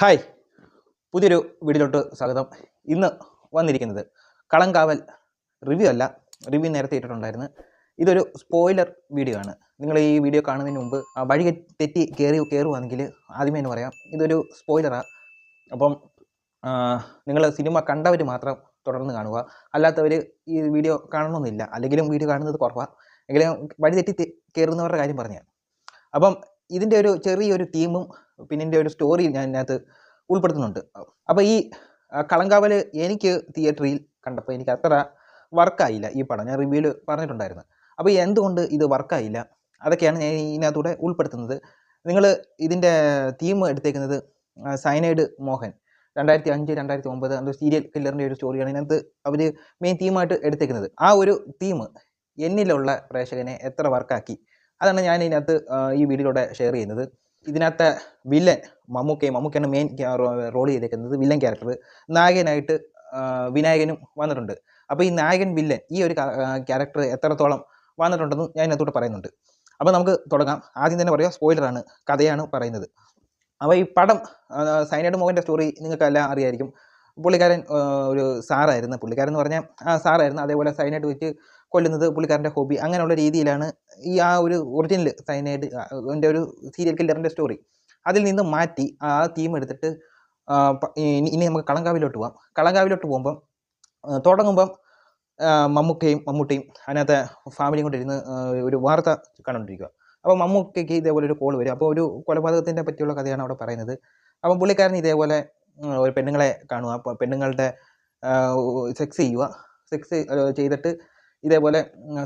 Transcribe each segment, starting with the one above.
Hi. പുതിയൊരു വീഡിയോയിലോട്ട് സ്വാഗതം. ഇന്ന് വന്നിരിക്കുന്നത് കളങ്കാവൽ റിവ്യൂ അല്ല റിവ്യൂ നേരത്തെ ഇട്ടിട്ടുണ്ടായിരുന്നു. ഇതൊരു സ്പോയിലർ വീഡിയോ ആണ്. നിങ്ങൾ ഈ വീഡിയോ കാണുന്നതിന് മുമ്പ് വഴി തെറ്റി കയറി കയറുവാണെങ്കിൽ ആദ്യമേ എന്ന് പറയാം ഇതൊരു സ്പോയിലറാണ് അപ്പം നിങ്ങൾ സിനിമ കണ്ടവർ മാത്രം തുടർന്ന് കാണുക. അല്ലാത്തവർ ഈ വീഡിയോ കാണണമെന്നില്ല. അല്ലെങ്കിലും വീഡിയോ കാണുന്നത് കുറവാണ് എങ്കിലും വഴി തെറ്റി കയറുന്നവരുടെ കാര്യം പറഞ്ഞാൽ അപ്പം ഇതിന്റെ ഒരു ചെറിയൊരു തീമും പിന്നെ ഇതിന്റെ ഒരു സ്റ്റോറി ഞാൻ ഇതിനകത്ത് ഉൾപ്പെടുത്തുന്നുണ്ട്. അപ്പോൾ ഈ കളങ്കാവൽ എനിക്ക് തിയേറ്ററിൽ കണ്ടപ്പോൾ എനിക്ക് അത്ര വർക്കായില്ല ഈ പടം. ഞാൻ റിവ്യൂവിൽ പറഞ്ഞിട്ടുണ്ടായിരുന്നു. അപ്പോൾ എന്തുകൊണ്ട് ഇത് വർക്കായില്ല അതൊക്കെയാണ് ഞാൻ ഇതിനകത്തൂടെ ഉൾപ്പെടുത്തുന്നത്. നിങ്ങൾ ഇതിന്റെ തീം എടുത്തേക്കുന്നത് സൈനൈഡ് മോഹൻ. രണ്ടായിരത്തി അഞ്ച് രണ്ടായിരത്തി ഒമ്പത് അത് സീരിയൽ കില്ലറിന്റെ ഒരു സ്റ്റോറിയാണ് ഇതിനകത്ത് അവർ മെയിൻ തീമായിട്ട് എടുത്തേക്കുന്നത്. ആ ഒരു തീം എന്നിലുള്ള പ്രേക്ഷകനെ എത്ര വർക്കാക്കി അതാണ് ഞാൻ ഇതിനകത്ത് ഈ വീഡിയോയിലൂടെ ഷെയർ ചെയ്യുന്നത്. ഇതിനകത്തെ വില്ലൻ മമ്മൂക്കയും മമ്മൂക്കയാണ് മെയിൻ റോൾ ചെയ്തേക്കുന്നത് വില്ലൻ ക്യാരക്ടർ നായകനായിട്ട് വിനായകനും വന്നിട്ടുണ്ട്. അപ്പോൾ ഈ നായകൻ വില്ലൻ ഈ ഒരു ക്യാരക്ടർ എത്രത്തോളം വന്നിട്ടുണ്ടെന്ന് ഞാൻ ഇതിനകത്തോട്ട് പറയുന്നുണ്ട്. അപ്പോൾ നമുക്ക് തുടങ്ങാം. ആദ്യം തന്നെ പറയാം സ്പോയിലറാണ് കഥയാണ് പറയുന്നത്. അപ്പോൾ ഈ പടം സൈനൈഡ് മോഹന്റെ സ്റ്റോറി നിങ്ങൾക്കെല്ലാം അറിയായിരിക്കും. പുള്ളിക്കാരൻ ഒരു സാറായിരുന്നു. പുള്ളിക്കാരൻ എന്ന് പറഞ്ഞാൽ ആ സാറായിരുന്നു. അതേപോലെ സൈനൈഡ് വെച്ച് കൊല്ലുന്നത് പുള്ളിക്കാരന്റെ ഹോബി അങ്ങനെയുള്ള രീതിയിലാണ് ഈ ആ ഒരു ഒറിജിനൽ സൈനൈഡ് എന്റെ ഒരു സീരിയൽ കില്ലറിന്റെ സ്റ്റോറി. അതിൽ നിന്ന് മാറ്റി ആ തീം എടുത്തിട്ട് ഇനി നമുക്ക് കളങ്കാവിലോട്ട് പോകാം കളങ്കാവിലോട്ട് പോകുമ്പം തുടങ്ങുമ്പം മമ്മൂക്കയും മമ്മൂട്ടിയും അതിനകത്ത് ഫാമിലിയും കൊണ്ട് ഇരുന്ന് ഒരു വാർത്ത കണ്ടുകൊണ്ടിരിക്കുക. അപ്പോൾ മമ്മൂക്കയ്ക്ക് ഇതേപോലെ ഒരു കോൾ വരും. അപ്പോൾ ഒരു കൊലപാതകത്തിന്റെ പറ്റിയുള്ള കഥയാണ് അവിടെ പറയുന്നത്. അപ്പം പുള്ളിക്കാരൻ ഇതേപോലെ ഒരു പെണ്ണുങ്ങളെ കാണുക. അപ്പോൾ പെണ്ണുങ്ങളുടെ സെക്സ് ചെയ്യുക. സെക്സ് ചെയ്തിട്ട് ഇതേപോലെ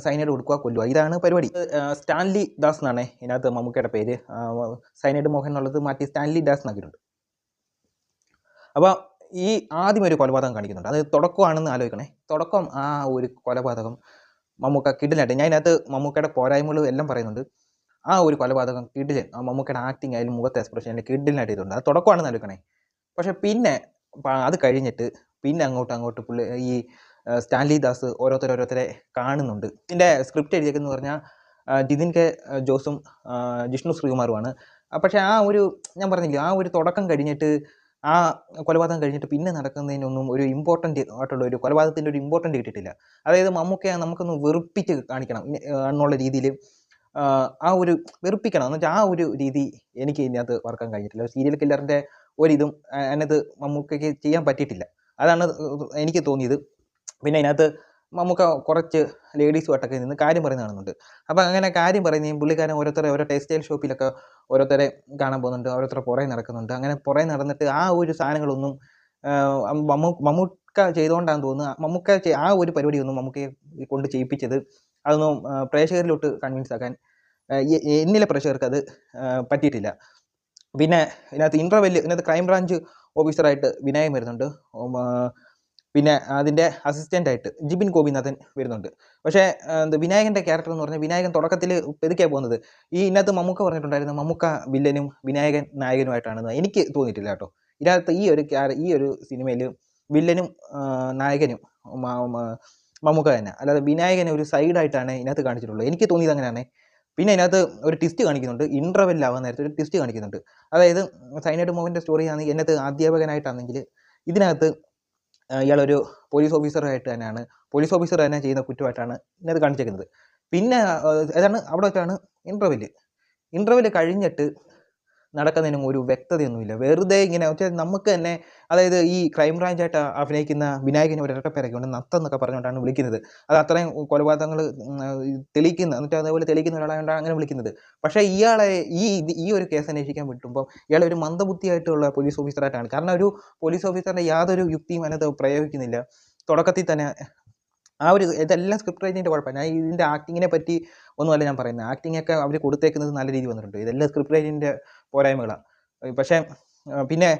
സൈനൈഡ് കൊടുക്കുക കൊല്ലുക. ഇതാണ് പരിപാടി. സ്റ്റാൻലി ദാസ് എന്നാണ് ഇതിനകത്ത് മമ്മൂക്കയുടെ പേര്. സൈനൈഡ് മോഹൻ എന്നുള്ളത് മാറ്റി സ്റ്റാൻലി ദാസ് എന്നാക്കിയിട്ടുണ്ട്. അപ്പോൾ ഈ ആദ്യം ഒരു കൊലപാതകം കാണിക്കുന്നുണ്ട്. അത് തുടക്കമാണെന്ന് ആലോചിക്കണേ. തുടക്കം ആ ഒരു കൊലപാതകം മമ്മൂക്ക കിഡിലായിട്ട് ഞാൻ ഇതിനകത്ത് മമ്മൂക്കയുടെ പോരായ്മകളും എല്ലാം പറയുന്നുണ്ട്. ആ ഒരു കൊലപാതകം കിടിലൻ ആ മമ്മൂക്കയുടെ ആക്ടിങ് ആയാലും മുഖത്തെ എക്സ്പ്രഷൻ അല്ലെങ്കിൽ കിഡിലിനായിട്ട് ഇതുണ്ട്. അത് തുടക്കമാണെന്ന് ആലോചിക്കണേ. പക്ഷേ പിന്നെ അത് കഴിഞ്ഞിട്ട് പിന്നെ അങ്ങോട്ട് അങ്ങോട്ട് പുള്ളി ഈ സ്റ്റാൻലി ദാസ് ഓരോരുത്തർ ഓരോരുത്തരെ കാണുന്നുണ്ട്. ഇതിന്റെ സ്ക്രിപ്റ്റ് എഴുതിയേക്കെന്ന് പറഞ്ഞാൽ ജിതിൻ കെ ജോസും ജിഷ്ണു ശ്രീകുമാറുമാണ്. പക്ഷേ ആ ഒരു ഞാൻ പറഞ്ഞില്ലേ ആ ഒരു തുടക്കം കഴിഞ്ഞിട്ട് ആ കൊലപാതകം കഴിഞ്ഞിട്ട് പിന്നെ നടക്കുന്നതിനൊന്നും ഒരു ഇമ്പോർട്ടന്റ് ആയിട്ടുള്ള ഒരു കൊലപാതകത്തിന്റെ ഒരു ഇമ്പോർട്ടന്റ് കിട്ടിയിട്ടില്ല. അതായത് മമ്മൂക്കയെ നമുക്കൊന്ന് വെറുപ്പിച്ച് കാണിക്കണം എന്നുള്ള രീതിയിൽ ആ ഒരു വെറുപ്പിക്കണം. എന്ന് വെച്ചാൽ ആ ഒരു രീതി എനിക്ക് ഇതിനകത്ത് വർക്കാൻ കഴിഞ്ഞിട്ടില്ല. സീരിയൽ കില്ലറിന്റെ ഒരിതും അതിനകത്ത് മമ്മൂക്കയ്ക്ക് ചെയ്യാൻ പറ്റിയിട്ടില്ല. അതാണ് എനിക്ക് തോന്നിയത്. പിന്നെ അതിനകത്ത് നമുക്ക് കുറച്ച് ലേഡീസുമായിട്ടൊക്കെ നിന്ന് കാര്യം പറയുന്ന കാണുന്നുണ്ട്. അപ്പോൾ അങ്ങനെ കാര്യം പറയുന്നതും പുള്ളിക്കാരൻ ഓരോരുത്തരെ ഓരോ ടെക്സ്റ്റൈൽ ഷോപ്പിലൊക്കെ ഓരോരുത്തരെ കാണാൻ പോകുന്നുണ്ട് ഓരോരുത്തരെ പുറകെ നടക്കുന്നുണ്ട്. അങ്ങനെ പുറകെ നടന്നിട്ട് ആ ഒരു സാധനങ്ങളൊന്നും മമ്മൂക്ക ചെയ്തുകൊണ്ടാണെന്ന് തോന്നുന്നു. മമ്മൂക്ക ആ ഒരു പരിപാടിയൊന്നും മമ്മൂക്കയെ കൊണ്ട് ചെയ്യിപ്പിച്ചത് അതൊന്നും പ്രേക്ഷകരിലോട്ട് കൺവിൻസ് ആക്കാൻ എന്നിലെ പ്രേക്ഷകർക്ക് അത് പറ്റിയിട്ടില്ല. പിന്നെ ഇതിനകത്ത് ഇന്റർവെൽ ഇതിനകത്ത് ക്രൈം ബ്രാഞ്ച് ഓഫീസറായിട്ട് വിനയം വരുന്നുണ്ട്. പിന്നെ അതിന്റെ അസിസ്റ്റന്റായിട്ട് ജിബിൻ ഗോപിനാഥൻ വരുന്നുണ്ട്. പക്ഷേ എന്ത് വിനായകന്റെ ക്യാരക്ടർ എന്ന് പറഞ്ഞാൽ വിനായകൻ തുടക്കത്തിൽ പെതുക്കെ പോകുന്നത് ഈ ഇന്നത്തെ മമ്മൂക്ക പറഞ്ഞിട്ടുണ്ടായിരുന്നു മമ്മൂക്ക വില്ലനും വിനായകൻ നായകനുമായിട്ടാണെന്ന് എനിക്ക് തോന്നിയിട്ടില്ല കേട്ടോ. ഇതിനകത്ത് ഈ ഒരു ഈ ഒരു സിനിമയിൽ വില്ലനും നായകനും മമ്മൂക്ക തന്നെ. അല്ലാതെ വിനായകനെ ഒരു സൈഡായിട്ടാണ് ഇതിനകത്ത് കാണിച്ചിട്ടുള്ളത്. എനിക്ക് തോന്നിയത് അങ്ങനെയാണ്. പിന്നെ അതിനകത്ത് ഒരു ട്വിസ്റ്റ് കാണിക്കുന്നുണ്ട്. ഇന്റർവെല്ലാവാൻ നേരത്തെ ഒരു ട്വിസ്റ്റ് കാണിക്കുന്നുണ്ട്. അതായത് സൈനൈഡ് മോഹന്റെ സ്റ്റോറി ആണെങ്കിൽ ഇതിനകത്ത് അധ്യാപകനായിട്ടാണെങ്കിൽ ഇതിനകത്ത് ഇയാളൊരു പോലീസ് ഓഫീസറായിട്ട് തന്നെയാണ്. പോലീസ് ഓഫീസർ തന്നെ ചെയ്യുന്ന കുറ്റമായിട്ടാണ് ഇന്നത് കാണിച്ചേക്കുന്നത്. പിന്നെ ഏതാണ്? അവിടെ വെച്ചാണ് ഇന്റർവെൽ ഇന്റർവെൽ കഴിഞ്ഞിട്ട് നടക്കുന്നതിനും ഒരു വ്യക്തതയൊന്നുമില്ല. വെറുതെ ഇങ്ങനെ നമുക്ക് തന്നെ അതായത് ഈ ക്രൈം ബ്രാഞ്ചായിട്ട് അഭിനയിക്കുന്ന വിനായകനെ ഒരു ഇരട്ടപ്പേരൊക്കെ ഉണ്ട് നത്തം എന്നൊക്കെ പറഞ്ഞുകൊണ്ടാണ് വിളിക്കുന്നത്. അത് അത്രയും കൊലപാതകങ്ങൾ തെളിയിക്കുന്ന എന്നിട്ട് അതേപോലെ തെളിയിക്കുന്ന ഒരാളായതുകൊണ്ടാണ് അങ്ങനെ വിളിക്കുന്നത്. പക്ഷേ ഇയാളെ ഈ ഈ ഒരു കേസ് അന്വേഷിക്കാൻ വിട്ടുമ്പോൾ ഇയാളെ ഒരു മന്ദബുദ്ധിയായിട്ടുള്ള പോലീസ് ഓഫീസറായിട്ടാണ് കാരണം ഒരു പോലീസ് ഓഫീസറിന്റെ യാതൊരു യുക്തിയും അതിനകത്ത് പ്രയോഗിക്കുന്നില്ല. തുടക്കത്തിൽ തന്നെ ആ ഒരു ഇതെല്ലാം സ്ക്രിപ്റ്റ് റൈറ്റിന്റെ കുഴപ്പമില്ല. ഞാൻ ഇതിന്റെ ആക്ടിങ്ങിനെ പറ്റി ഒന്നുമല്ല ഞാൻ പറയുന്നത്. ആക്ടിംഗ് ഒക്കെ അവർ കൊടുത്തേക്കുന്നത് നല്ല രീതി വന്നിട്ടുണ്ട്. ഇതെല്ലാം സ്ക്രിപ്റ്റ് റൈറ്റിന്റെ പോരായ്മകളാണ്. പക്ഷേ പിന്നെ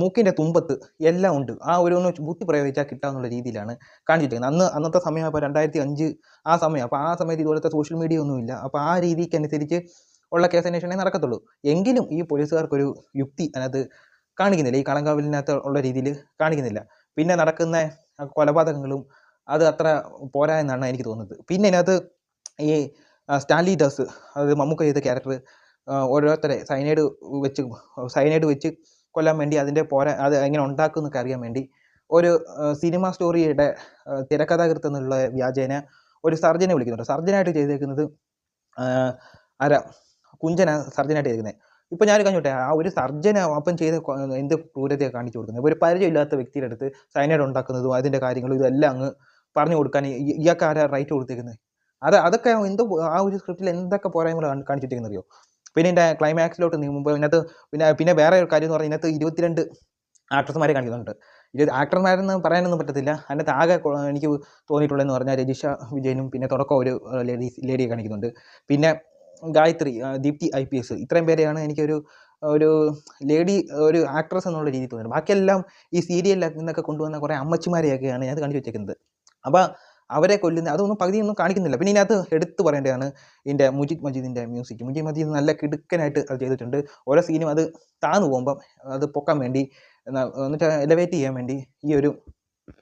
മൂക്കിന്റെ തുമ്പത്ത് എല്ലാം ഉണ്ട്. ആ ഒരു ഒന്ന് ബുദ്ധി പ്രയോഗിച്ചാൽ കിട്ടാമെന്നുള്ള രീതിയിലാണ് കാണിച്ചിരിക്കുന്നത്. അന്ന് അന്നത്തെ സമയം അപ്പോൾ രണ്ടായിരത്തി അഞ്ച് ആ സമയം. അപ്പോൾ ആ സമയത്ത് ഇതുപോലത്തെ സോഷ്യൽ മീഡിയ ഒന്നുമില്ല. അപ്പോൾ ആ രീതിക്ക് അനുസരിച്ച് ഉള്ള കേസ് അന്വേഷണമേ നടക്കത്തുള്ളൂ. എങ്കിലും ഈ പോലീസുകാർക്കൊരു യുക്തി അതിനകത്ത് കാണിക്കുന്നില്ല. ഈ കളങ്കാവിലിനകത്ത് ഉള്ള രീതിയിൽ കാണിക്കുന്നില്ല. പിന്നെ നടക്കുന്ന കൊലപാതകങ്ങളും അത് അത്ര പോരാ എന്നാണ് എനിക്ക് തോന്നുന്നത്. പിന്നെ ഇതിനകത്ത് ഈ സ്റ്റാൻലി ദാസ് അത് മമ്മൂക്ക ചെയ്ത ക്യാരക്ടർ ഓരോരുത്തരെ സൈനൈഡ് വെച്ച് സൈനൈഡ് വെച്ച് കൊല്ലാൻ വേണ്ടി അതിന്റെ പോരാ അത് എങ്ങനെ ഉണ്ടാക്കുന്നൊക്കെ അറിയാൻ വേണ്ടി ഒരു സിനിമ സ്റ്റോറിയുടെ തിരക്കഥാകൃത്ത് എന്നുള്ള വ്യാജേന ഒരു സർജനെ വിളിക്കുന്നുണ്ട്. സർജനായിട്ട് ചെയ്തേക്കുന്നത് ആരാ? കുഞ്ചന സർജനായിട്ട് ചെയ്തേക്കുന്നത് ഇപ്പം ഞാൻ കഴിഞ്ഞോട്ടെ ആ ഒരു സർജന അപ്പം ചെയ്ത എന്ത് ക്രൂരതയാണ് കാണിച്ചു കൊടുക്കുന്നത്? ഒരു പരിചയമില്ലാത്ത വ്യക്തിയുടെ അടുത്ത് സൈനൈഡ് ഉണ്ടാക്കുന്നതും അതിന്റെ കാര്യങ്ങളും ഇതെല്ലാം അങ്ങ് പറഞ്ഞു കൊടുക്കാൻ ഇയാൾക്ക് ആരാ റൈറ്റ് കൊടുത്തിരിക്കുന്നത് അത് അതൊക്കെ എന്തോ ആ ഒരു സ്ക്രിപ്റ്റിൽ എന്തൊക്കെ പോരായ്മകൾ കാണിച്ചിട്ടിരിക്കുന്നറിയോ അറിയോ പിന്നെ എന്റെ ക്ലൈമാക്സിലോട്ട് നീങ്ങുമ്പോൾ ഇതിനകത്ത് പിന്നെ പിന്നെ വേറെ ഒരു കാര്യം എന്ന് പറഞ്ഞാൽ ഇതിനകത്ത് ഇരുപത്തിരണ്ട് ആക്ട്രസ്മാരെ കാണിക്കുന്നുണ്ട്. ഇത് ആക്ടർമാരെന്ന് പറയാനൊന്നും പറ്റത്തില്ല. അതിനകത്ത് ആകെ എനിക്ക് തോന്നിയിട്ടുള്ളതെന്ന് പറഞ്ഞാൽ രജിഷ വിജയനും പിന്നെ തുടക്കം ഒരു ലേഡീസ് ലേഡിയെ കാണിക്കുന്നുണ്ട്. പിന്നെ Gayathri Deepthi I P S ഇത്രയും പേരെയാണ് എനിക്കൊരു ഒരു ലേഡി ഒരു ആക്ട്രസ് എന്നുള്ള രീതിയിൽ തോന്നുന്നത് ബാക്കിയെല്ലാം ഈ സീരിയലിൽ നിന്നൊക്കെ കൊണ്ടുവന്ന കുറേ അമ്മച്ചിമാരെയൊക്കെയാണ് ഞാൻ കാണിച്ചു വെച്ചേക്കുന്നത്. അപ്പോൾ അവരെ കൊല്ലുന്ന അതൊന്നും പകുതിയൊന്നും കാണിക്കുന്നില്ല. പിന്നെ ഇതിനകത്ത് എടുത്തു പറയേണ്ടതാണ് ഇതിന്റെ മുജിദ് മജീദിന്റെ മ്യൂസിക് മുജിദ് മജീദ് നല്ല കിടുക്കനായിട്ട് അത് ചെയ്തിട്ടുണ്ട്. ഓരോ സീനും അത് താന്നു പോകുമ്പം അത് പൊക്കാൻ വേണ്ടി എന്നാ- എന്നിട്ട് എലവേറ്റ് ചെയ്യാൻ വേണ്ടി ഈ ഒരു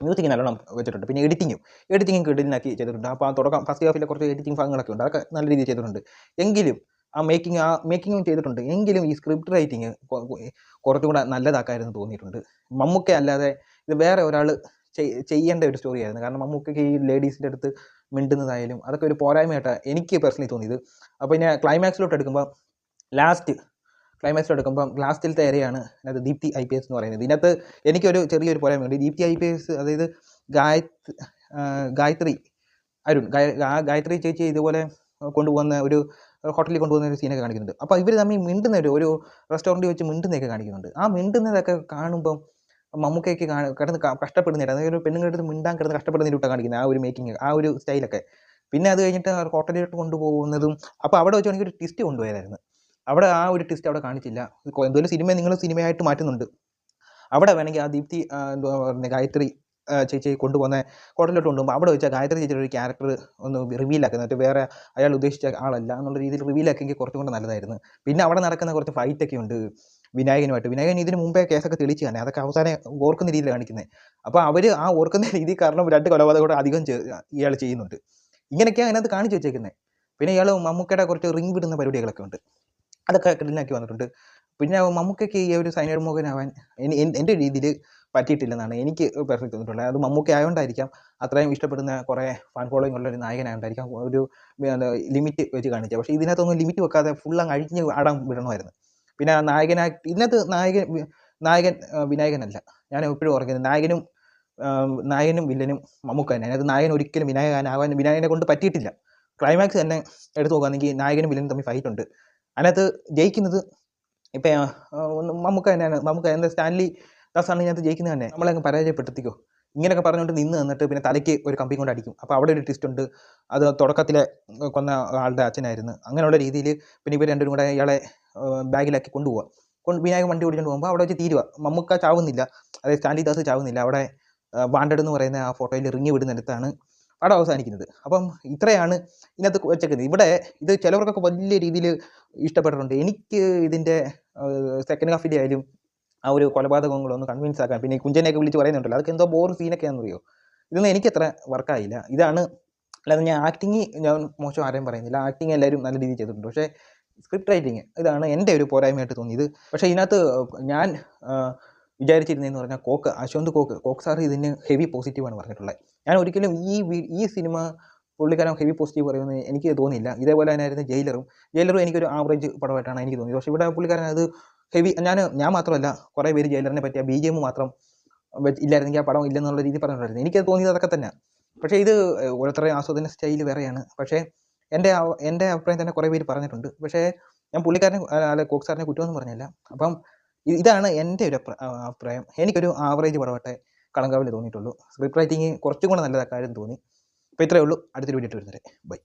മ്യൂസിക് നല്ലോണം വെച്ചിട്ടുണ്ട്. പിന്നെ എഡിറ്റിങ്ങും എഡിറ്റിങ്ങും കിടിലിനാക്കി ചെയ്തിട്ടുണ്ട്. അപ്പോൾ ആ തുടക്കം ഫസ്റ്റ് ഹാഫിലെ കുറച്ച് എഡിറ്റിംഗ് ഭാഗങ്ങളൊക്കെ ഉണ്ട്. അതൊക്കെ നല്ല രീതിയിൽ ചെയ്തിട്ടുണ്ട്. എങ്കിലും ആ മേക്കിംഗ് ആ മേക്കിങ്ങും ചെയ്തിട്ടുണ്ട്. എങ്കിലും ഈ സ്ക്രിപ്റ്റ് റൈറ്റിങ് കുറച്ചും കൂടെ നല്ലതാക്കായിരുന്നു തോന്നിയിട്ടുണ്ട്. മമ്മൂക്ക അല്ലാതെ ഇത് വേറെ ഒരാൾ ചെയ്യേണ്ട ഒരു സ്റ്റോറി ആയിരുന്നു. കാരണം മമ്മൂക്കയ്ക്ക് ഈ ലേഡീസിന്റെ അടുത്ത് മിണ്ടുന്നതായാലും അതൊക്കെ ഒരു പോരായ്മയായിട്ടാണ് എനിക്ക് പേഴ്സണലി തോന്നിയത്. അപ്പോൾ പിന്നെ ക്ലൈമാക്സിലോട്ട് എടുക്കുമ്പോൾ ലാസ്റ്റ് ക്ലൈമാക്സിൽ എടുക്കുമ്പം ലാസ്റ്റിലത്തെ ഏരിയയാണ് അതായത് ദീപ്തി ഐ പി എസ് എന്ന് പറയുന്നത്. ഇതിനകത്ത് എനിക്കൊരു ചെറിയൊരു പോരായ്മയുണ്ട്. ദീപ്തി ഐ പി എസ് അതായത് ഗായത് ഗായത്രി അരുൺ ഗായത്രി ചേച്ചി ഇതുപോലെ കൊണ്ടുപോകുന്ന ഒരു ഹോട്ടലിൽ കൊണ്ടുപോകുന്ന ഒരു സീനൊക്കെ കാണിക്കുന്നുണ്ട്. അപ്പോൾ ഇവർ തമ്മിൽ മിണ്ടുന്ന ഒരു ഒരു റെസ്റ്റോറന്റിൽ വെച്ച് മിണ്ടുന്നതൊക്കെ കാണിക്കുന്നുണ്ട്. ആ മിണ്ടുന്നതൊക്കെ കാണുമ്പം മമ്മൂക്കയ്ക്ക് കിടന്ന് കഷ്ടപ്പെടുന്നില്ല. അതായത് ഒരു പെണ്ണുങ്ങളുടെ മിണ്ടാൻ കിടന്ന് കഷ്ടപ്പെടുന്നതിലൂട്ടാണ് കാണിക്കുന്നത് ആ ഒരു മേക്കിംഗ് ആ ഒരു സ്റ്റൈലൊക്കെ പിന്നെ അത് കഴിഞ്ഞിട്ട് ഹോട്ടലിലോട്ട് കൊണ്ടുപോകുന്നതും അപ്പോൾ അവിടെ വെച്ച് ഒരു ട്വിസ്റ്റ് കൊണ്ടുപോയതായിരുന്നു. അവിടെ ആ ഒരു ട്വിസ്റ്റ് അവിടെ കാണിച്ചില്ല. എന്തൊരു സിനിമ നിങ്ങൾ സിനിമയായിട്ട് മാറ്റുന്നുണ്ട്. അവിടെ വേണമെങ്കിൽ ആ ദീപ്തി എന്താ എന്തുവാ ഗായത്രി ചേച്ചി കൊണ്ടുപോകുന്ന ഹോട്ടലിലോട്ട് കൊണ്ടുപോകുമ്പോൾ അവിടെ വെച്ചാൽ ഗായത്രി ചേച്ചിയുടെ ഒരു ക്യാരക്ടർ ഒന്ന് റിവീലാക്കുന്നത് എന്നിട്ട് വേറെ അയാൾ ഉദ്ദേശിച്ച ആളല്ല എന്നുള്ള രീതിയിൽ റിവീലാക്കിയെങ്കിൽ കുറച്ചും കൂടെ നല്ലതായിരുന്നു. പിന്നെ അവിടെ നടക്കുന്ന കുറച്ച് ഫൈറ്റൊക്കെ ഉണ്ട്. വിനായകനുമായിട്ട്. വിനായകൻ ഇതിന് മുമ്പേ കേസൊക്കെ തെളിച്ച് തന്നെ അതൊക്കെ അവസാനം ഓർക്കുന്ന രീതിയിൽ കാണിക്കുന്നത് അപ്പോൾ അവർ ആ ഓർക്കുന്ന രീതി കാരണം രണ്ട് കൊലപാതകം അധികം ഇയാൾ ചെയ്യുന്നുണ്ട്. ഇങ്ങനെയൊക്കെയാണ് അതിനകത്ത് കാണിച്ചു വെച്ചേക്കുന്നത് പിന്നെ ഇയാൾ മമ്മൂക്കയുടെ കുറച്ച് റിംഗ് വിടുന്ന പരിപാടികളൊക്കെ ഉണ്ട്. അതൊക്കെ ക്ലിനാക്കി വന്നിട്ടുണ്ട്. പിന്നെ മമ്മൂക്കയ്ക്ക് ഈ ഒരു സൈനേഡ് മോഹനാവാൻ എന്റെ രീതിയിൽ പറ്റിയിട്ടില്ലെന്നാണ് എനിക്ക് പെർഫെക്റ്റ് തോന്നിയിട്ടുള്ളത്. അത് മമ്മൂക്ക ആയതുകൊണ്ടായിരിക്കാം അത്രയും ഇഷ്ടപ്പെടുന്ന കുറേ ഫാൻ ഫോളോയിങ് ഉള്ള ഒരു നായകനായതുകൊണ്ടായിരിക്കാം ഒരു ലിമിറ്റ് വെച്ച് കാണിച്ചത്. പക്ഷേ ഇതിനകത്തൊന്നും ലിമിറ്റ് വെക്കാതെ ഫുൾ അങ്ങ് അഴിഞ്ഞ് ആടാൻ വിടണമായിരുന്നു. പിന്നെ നായകനായി ഇതിനകത്ത് നായകൻ നായകൻ വിനായകനല്ല. ഞാൻ എപ്പോഴും ഓർക്കുന്നത് നായകനും നായകനും വില്ലനും മമ്മൂക്ക തന്നെ അതിനകത്ത് നായകൻ ഒരിക്കലും വിനായകനാവാൻ വിനായകനെ കൊണ്ട് പറ്റിയിട്ടില്ല. ക്ലൈമാക്സ് തന്നെ എടുത്തു നോക്കുകയാണെങ്കിൽ നായകനും വില്ലനും തമ്മിൽ ഫൈറ്റ് ഉണ്ട്. അതിനകത്ത് ജയിക്കുന്നത് ഇപ്പം മമ്മൂക്ക തന്നെയാണ്. മമ്മൂക്ക എന്താ സ്റ്റാൻലി ദാസാണ് ഇതിനകത്ത് ജയിക്കുന്നത് തന്നെ. നമ്മളെ പരാജയപ്പെടുത്തിക്കോ. ഇങ്ങനെയൊക്കെ പറഞ്ഞുകൊണ്ട് നിന്ന് നിന്നിട്ട് പിന്നെ തലയ്ക്ക് ഒരു കമ്പി കൊണ്ട് അടിക്കും. അപ്പോൾ അവിടെ ഒരു ട്വിസ്റ്റ് ഉണ്ട്. അത് തുടക്കത്തിലെ കൊന്ന ആളുടെ അച്ഛനായിരുന്നു. അങ്ങനെയുള്ള രീതിയിൽ പിന്നെ ഇവർ രണ്ടും കൂടെ ഇയാളെ ബാഗിലാക്കി കൊണ്ടുപോകാം കൊണ്ട് വിനായകൻ വണ്ടി ഓടിച്ചുകൊണ്ട് പോകുമ്പോൾ അവിടെ വെച്ച് തീരുക മമ്മുക്ക ചാവുന്നില്ല. അതായത് സ്റ്റാൻലി ദാസ് ചാവുന്നില്ല. അവിടെ വാണ്ടഡ് എന്ന് പറയുന്ന ആ ഫോട്ടോയിൽ ഇറങ്ങി വിടുന്നിടത്താണ് പടം അവസാനിക്കുന്നത്. അപ്പം ഇത്രയാണ് ഇതിനകത്ത് വെച്ചേക്കുന്നത്. ഇവിടെ ഇത് ചിലവർക്കൊക്കെ വലിയ രീതിയിൽ ഇഷ്ടപ്പെട്ടിട്ടുണ്ട്. എനിക്ക് ഇതിന്റെ സെക്കൻഡ് ഹാഫിന്റെ ആയാലും ആ ഒരു കൊലപാതകങ്ങളൊന്ന് കൺവിൻസ് ആക്കാൻ. പിന്നെ ഈ കുഞ്ചനെയൊക്കെ വിളിച്ച് പറയുന്നുണ്ടല്ലോ. അതൊക്കെ എന്തോ ബോർ സീനൊക്കെയാണെന്ന് അറിയോ? ഇതൊന്നും എനിക്കത്ര വർക്കായില്ല ഇതാണ് അല്ലാതെ ഞാൻ ആക്ടിങ് ഞാൻ മോശം ആരെയും പറയുന്നില്ല. ആക്ടിങ് എല്ലാവരും നല്ല രീതിയിൽ ചെയ്തിട്ടുണ്ട്. പക്ഷേ സ്ക്രിപ്റ്റ് റൈറ്റിങ് ഇതാണ് എന്റെ ഒരു പോരായ്മയായിട്ട് തോന്നിയത്. പക്ഷേ ഇതിനകത്ത് ഞാൻ വിചാരിച്ചിരുന്നതെന്ന് പറഞ്ഞാൽ കോക്ക് അശ്വന്ത് കോക്ക് കോക്ക് സാർ ഇതിന് ഹെവി പോസിറ്റീവാണ് പറഞ്ഞിട്ടുള്ളത്. ഞാൻ ഒരിക്കലും ഈ ഈ സിനിമ പുള്ളിക്കാരൻ ഹെവി പോസിറ്റീവ് പറയുമെന്ന് എനിക്ക് തോന്നിയില്ല. ഇതേപോലെ തന്നെയായിരുന്നു ജയിലറും. ജയിലറും എനിക്കൊരു ആവറേജ് പടമായിട്ടാണ് എനിക്ക് തോന്നിയത്. പക്ഷേ ഇവിടെ പുള്ളിക്കാരൻ അത് ഹെവി ഞാൻ ഞാൻ മാത്രമല്ല കുറേ പേര് ജയിലറിനെ പറ്റിയ ബി ജി എം മാത്രം ഇല്ലായിരുന്നെങ്കിൽ ആ പടം ഇല്ലെന്നുള്ള രീതി പറഞ്ഞിട്ടുണ്ടായിരുന്നു. എനിക്കത് തോന്നിയത് അതൊക്കെ തന്നെ പക്ഷേ ഇത് ഓരോരുത്തരുടെ ആസ്വാദന സ്റ്റൈൽ വേറെയാണ്. പക്ഷേ എന്റെ എന്റെ അഭിപ്രായം തന്നെ കുറേ പേര് പറഞ്ഞിട്ടുണ്ട്. പക്ഷേ ഞാൻ പുള്ളിക്കാരനെ അല്ല കോക്ക് സാറിനെ കുറ്റമൊന്നും പറഞ്ഞില്ല. അപ്പം ഇതാണ് എന്റെ ഒരു അഭിപ്രായം. എനിക്കൊരു ആവറേജ് പടമായിട്ടേ കളങ്കാവിൽ തോന്നിയിട്ടുള്ളൂ. സ്ക്രിപ്റ്റ് റൈറ്റിംഗ് കുറച്ചും കൂടെ നല്ലതാക്കാരും തോന്നി. അപ്പോൾ ഇത്രയേ ഉള്ളൂ. അടുത്തൊരു വീഡിയോ ഇട്ട് വരുന്നത് ബൈ.